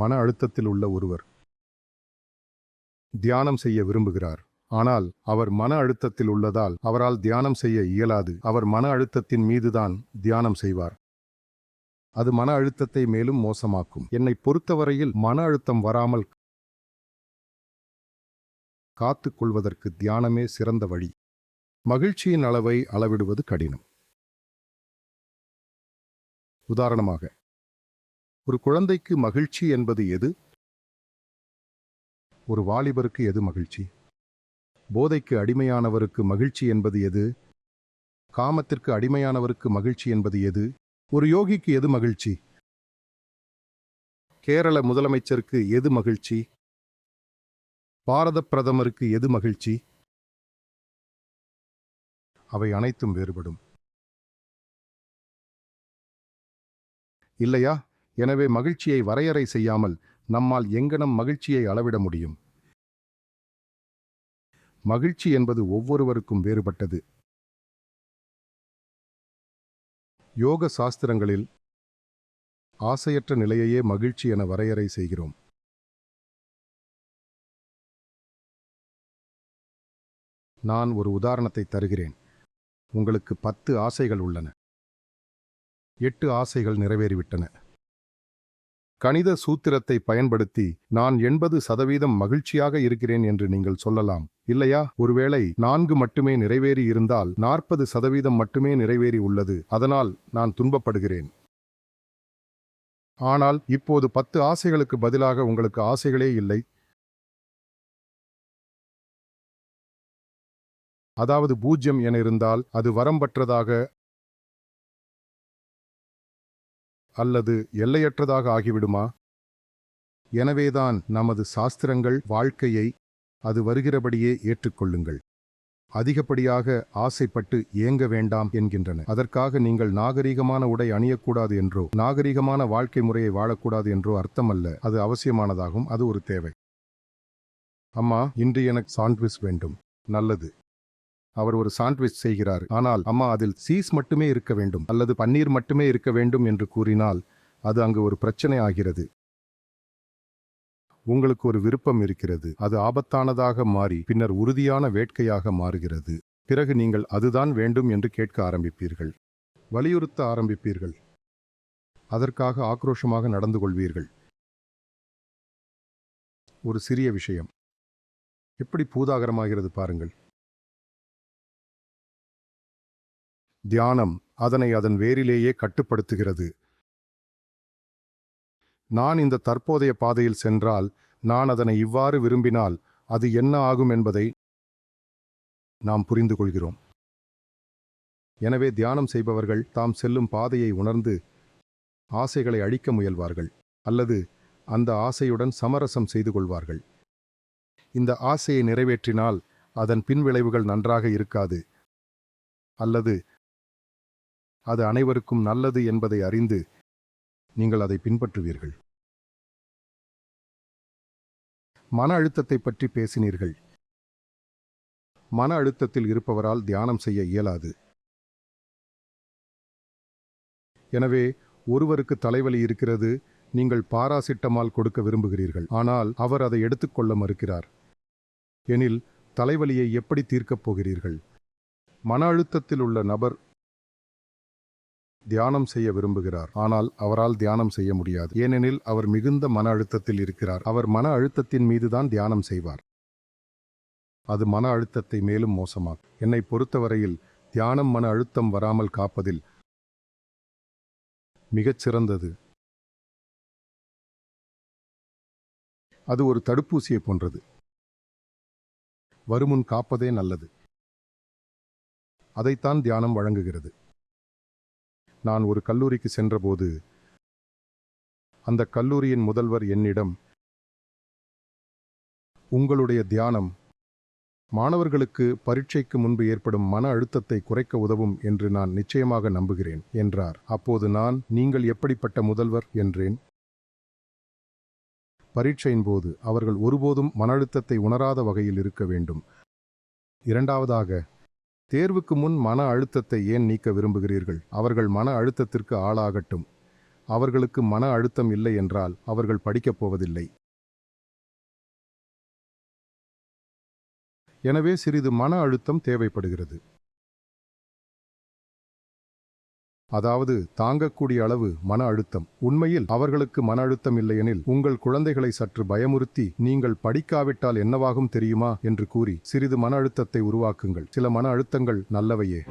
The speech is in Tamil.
மன அழுத்தத்தில் உள்ள ஒருவர். தியானம் செய்ய விரும்புகிறார். ஆனால் அவர் மன அழுத்தத்தில் உள்ளதால் அவரால் தியானம் செய்ய இயலாது. அவர் மன அழுத்தத்தின் மீதுதான் தியானம் செய்வார். அது மன அழுத்தத்தை மேலும் மோசமாக்கும். என்னை பொறுத்தவரையில் மன அழுத்தம் வராமல் காத்துக்கொள்வதற்கு தியானமே சிறந்த வழி. மகிழ்ச்சியின் அளவை அளவிடுவது கடினம். உதாரணமாக ஒரு குழந்தைக்கு மகிழ்ச்சி என்பது எது? ஒரு வாலிபருக்கு எது மகிழ்ச்சி? போதைக்கு அடிமையானவருக்கு மகிழ்ச்சி என்பது எது? காமத்திற்கு அடிமையானவருக்கு மகிழ்ச்சி என்பது எது? ஒரு யோகிக்கு எது மகிழ்ச்சி? கேரள முதலமைச்சருக்கு எது மகிழ்ச்சி? பாரத பிரதமருக்கு எது மகிழ்ச்சி? அவை அனைத்தும் வேறுபடும். இல்லையா? எனவே மகிழ்ச்சியை வரையறை செய்யாமல் நம்மால் எங்கனம் மகிழ்ச்சியை அளவிட முடியும். மகிழ்ச்சி என்பது ஒவ்வொருவருக்கும் வேறுபட்டது. யோக சாஸ்திரங்களில் ஆசையற்ற நிலையையே மகிழ்ச்சி என வரையறை செய்கிறோம். நான் ஒரு உதாரணத்தை தருகிறேன். உங்களுக்கு பத்து ஆசைகள் உள்ளன. எட்டு ஆசைகள் நிறைவேறிவிட்டன. கணித சூத்திரத்தை பயன்படுத்தி நான் எண்பது சதவீதம் மகிழ்ச்சியாக இருக்கிறேன் என்று நீங்கள் சொல்லலாம் இல்லையா? ஒருவேளை நான்கு மட்டுமே நிறைவேறி இருந்தால் நாற்பது சதவீதம் மட்டுமே நிறைவேறி உள்ளது அதனால் நான் துன்பப்படுகிறேன். ஆனால் இப்போது பத்து ஆசைகளுக்கு பதிலாக உங்களுக்கு ஆசைகளே இல்லை. அதாவது பூஜ்யம் என இருந்தால் அது வரம்பற்றதாக அல்லது எல்லையற்றதாக ஆகிவிடுமா? எனவேதான் நமது சாஸ்திரங்கள் வாழ்க்கையை அது வருகிறபடியே ஏற்றுக்கொள்ளுங்கள். அதிகப்படியாக ஆசைப்பட்டு ஏங்க வேண்டாம் என்கின்றன. அதற்காக நீங்கள் நாகரீகமான உடை அணியக்கூடாது என்றோ நாகரீகமான வாழ்க்கை முறையை வாழக்கூடாது என்றோ அர்த்தமல்ல. அது அவசியமானதாகும். அது ஒரு தேவை. அம்மா இன்று எனக்கு சாண்ட்விச் வேண்டும். நல்லது. அவர் ஒரு சாண்ட்விச் செய்கிறார். ஆனால் அம்மா அதில் சீஸ் மட்டுமே இருக்க வேண்டும். அல்லது பன்னீர் மட்டுமே இருக்க வேண்டும் என்று கூறினால் அது அங்கு ஒரு பிரச்சனை ஆகிறது. உங்களுக்கு ஒரு விருப்பம் இருக்கிறது. அது ஆபத்தானதாக மாறி பின்னர் உறுதியான வேட்கையாக மாறுகிறது. பிறகு நீங்கள் அதுதான் வேண்டும் என்று கேட்க ஆரம்பிப்பீர்கள். வலியுறுத்த ஆரம்பிப்பீர்கள். அதற்காக ஆக்ரோஷமாக நடந்து கொள்வீர்கள். ஒரு சிறிய விஷயம். எப்படி பூதாகரமாகிறது பாருங்கள். தியானம் அதனை அதன் வேரிலேயே கட்டுப்படுத்துகிறது. நான் இந்த தற்போதைய பாதையில் சென்றால் நான் அதனை இவ்வாறு விரும்பினால் அது என்ன ஆகும் என்பதை நாம் புரிந்து கொள்கிறோம். எனவே தியானம் செய்பவர்கள் தாம் செல்லும் பாதையை உணர்ந்து ஆசைகளை அழிக்க முயல்வார்கள் அல்லது அந்த ஆசையுடன் சமரசம் செய்து கொள்வார்கள். இந்த ஆசையை நிறைவேற்றினால் அதன் பின்விளைவுகள் நன்றாக இருக்காது அல்லது அது அனைவருக்கும் நல்லது என்பதை அறிந்து நீங்கள் அதை பின்பற்றுவீர்கள். மன அழுத்தத்தை பற்றி பேசினீர்கள். மன அழுத்தத்தில் இருப்பவரால் தியானம் செய்ய இயலாது. எனவே ஒருவருக்கு தலைவலி இருக்கிறது நீங்கள் பாராசிட்டமால் கொடுக்க விரும்புகிறீர்கள். ஆனால் அவர் அதை எடுத்துக்கொள்ள மறுக்கிறார். எனில் தலைவலியை எப்படி தீர்க்கப் போகிறீர்கள்? மன அழுத்தத்தில் உள்ள நபர் தியானம் செய்ய விரும்புகிறார். ஆனால் அவரால் தியானம் செய்ய முடியாது. ஏனெனில் அவர் மிகுந்த மன அழுத்தத்தில் இருக்கிறார். அவர் மன அழுத்தத்தின் மீதுதான் தியானம் செய்வார். அது மன அழுத்தத்தை மேலும் மோசமாக்கும். என்னை பொறுத்தவரையில் தியானம் மன அழுத்தம் வராமல் காப்பதில் மிகச்சிறந்தது அது ஒரு தடுப்பூசியை போன்றது. வருமுன் காப்பதே நல்லது. அதைத்தான் தியானம் வழங்குகிறது. நான் ஒரு கல்லூரிக்கு சென்றபோது அந்த கல்லூரியின் முதல்வர் என்னிடம் உங்களுடைய தியானம் மாணவர்களுக்கு பரீட்சைக்கு முன்பு ஏற்படும் மன அழுத்தத்தை குறைக்க உதவும் என்று நான் நிச்சயமாக நம்புகிறேன் என்றார். அப்போது நான் நீங்கள் எப்படிப்பட்ட முதல்வர்? என்றேன். பரீட்சையின் போது அவர்கள் ஒருபோதும் மன அழுத்தத்தை உணராத வகையில் இருக்க வேண்டும். இரண்டாவதாக தேர்வுக்கு முன் மன அழுத்தத்தை ஏன் நீக்க விரும்புகிறீர்கள்? அவர்கள் மன அழுத்தத்திற்கு ஆளாகட்டும். அவர்களுக்கு மன அழுத்தம் இல்லை என்றால் அவர்கள் படிக்கப் போவதில்லை. எனவே சிறிது மன அழுத்தம் தேவைப்படுகிறது. அதாவது தாங்கக்கூடிய அளவு மன அழுத்தம். உண்மையில் அவர்களுக்கு மன அழுத்தம் இல்லையெனில் உங்கள் குழந்தைகளை சற்று பயமுறுத்தி நீங்கள் படிக்காவிட்டால் என்னவாகும் தெரியுமா? என்று கூறி சிறிது மன அழுத்தத்தை உருவாக்குங்கள். சில மன அழுத்தங்கள் நல்லவையே.